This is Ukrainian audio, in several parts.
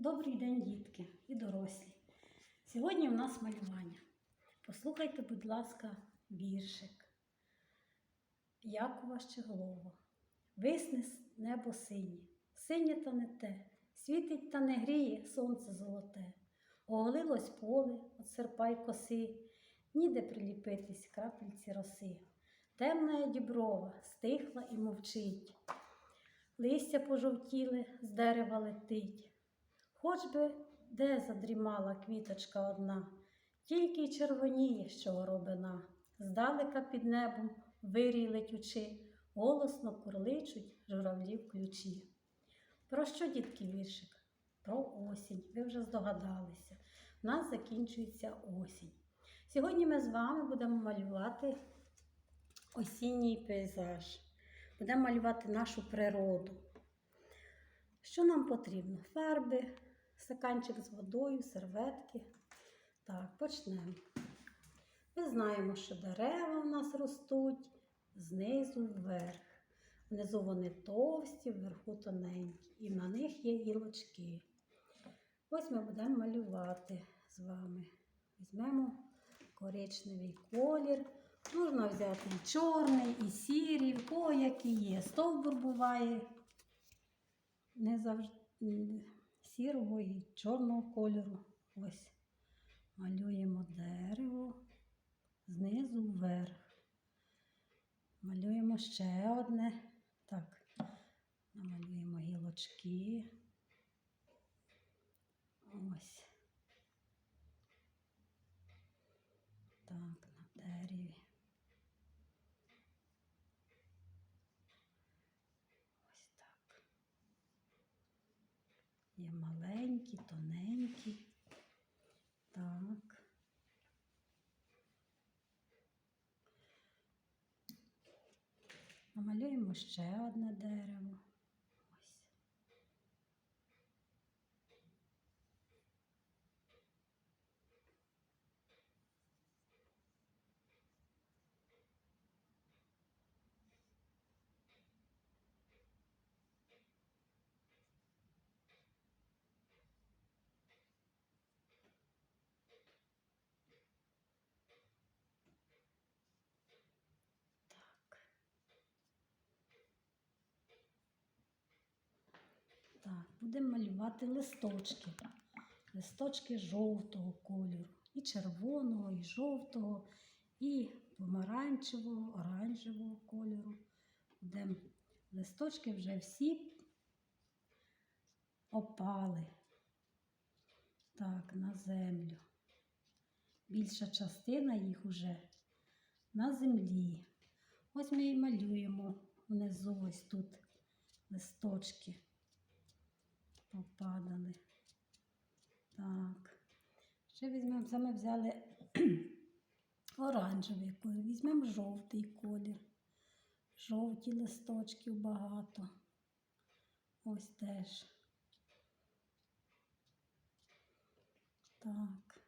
Добрий день, дітки і дорослі. Сьогодні в нас малювання. Послухайте, будь ласка, віршик. Якова Щеглова. Висне небо синє, синє та не те, світить та не гріє сонце золоте. Оголилось поле от серпа й коси, ніде приліпитись крапельці роси. Темна діброва стихла і мовчить. Листя пожовтіли, з дерева летить. Хоч би де задрімала квіточка одна, тільки й червоніє, що горобина. Здалека під небом вирій летючи, голосно курличуть журавлі в ключі. Про що, дітки, віршик? Про осінь. Ви вже здогадалися. У нас закінчується осінь. Сьогодні ми з вами будемо малювати осінній пейзаж. Будемо малювати нашу природу. Що нам потрібно? Фарби, стаканчик з водою, серветки. Так, почнемо. Ми знаємо, що дерева у нас ростуть знизу вверх. Внизу вони товсті, вверху тоненькі, і на них є гілочки. Ось ми будемо малювати з вами. Візьмемо коричневий колір. Можна взяти і чорний, і сірий, в кого який є. Стовбур буває не завжди сірого і чорного кольору. Ось малюємо дерево знизу вверх. Малюємо ще одне. Так, намалюємо гілочки. Ось. Так, на дереві. Ось так. Є маленькі, тоненькі. Так. Намалюємо ще одне дерево. Ось. Так. Так, будемо малювати листочки. Листочки жовтого кольору, і червоного, і жовтого, і помаранчевого, оранжевого кольору. Будемо листочки вже всі опали. Так, на землю. Більша частина їх уже на землі. Ось ми і малюємо внизу ось тут листочки попадали. Так. Ще візьмемо, це ми взяли оранжевий колір, візьмемо жовтий колір. Жовті листочків багато. Ось теж. Так.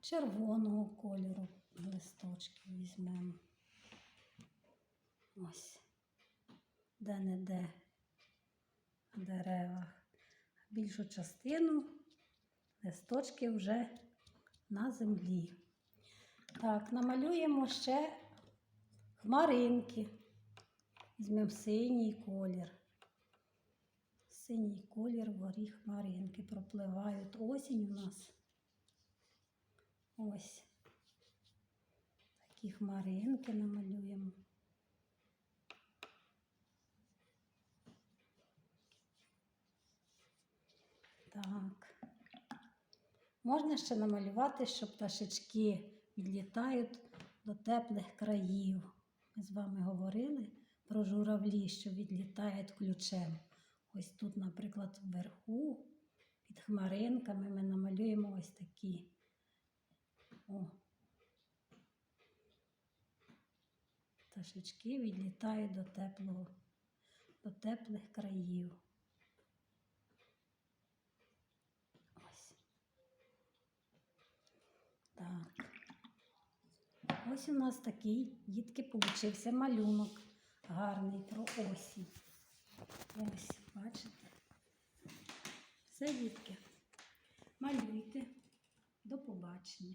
Червоного кольору листочки візьмемо. Ось. Де-не-де на деревах. Більшу частину листочки вже на землі. Так, намалюємо ще хмаринки. Візьмемо синій колір. Синій колір вгорі хмаринки пропливають. Осінь у нас. Ось. Такі хмаринки намалюємо. Так. Можна ще намалювати, що пташечки відлітають до теплих країв. Ми з вами говорили про журавлі, що відлітають ключем. Ось тут, наприклад, вверху, під хмаринками, ми намалюємо ось такі. О. Пташечки відлітають до теплого, до теплих країв. Ось. Так. Ось у нас такий, дітки, получився малюнок. гарний про осінь. Ось, бачите. Все, дітки. Малюйте. До побачення.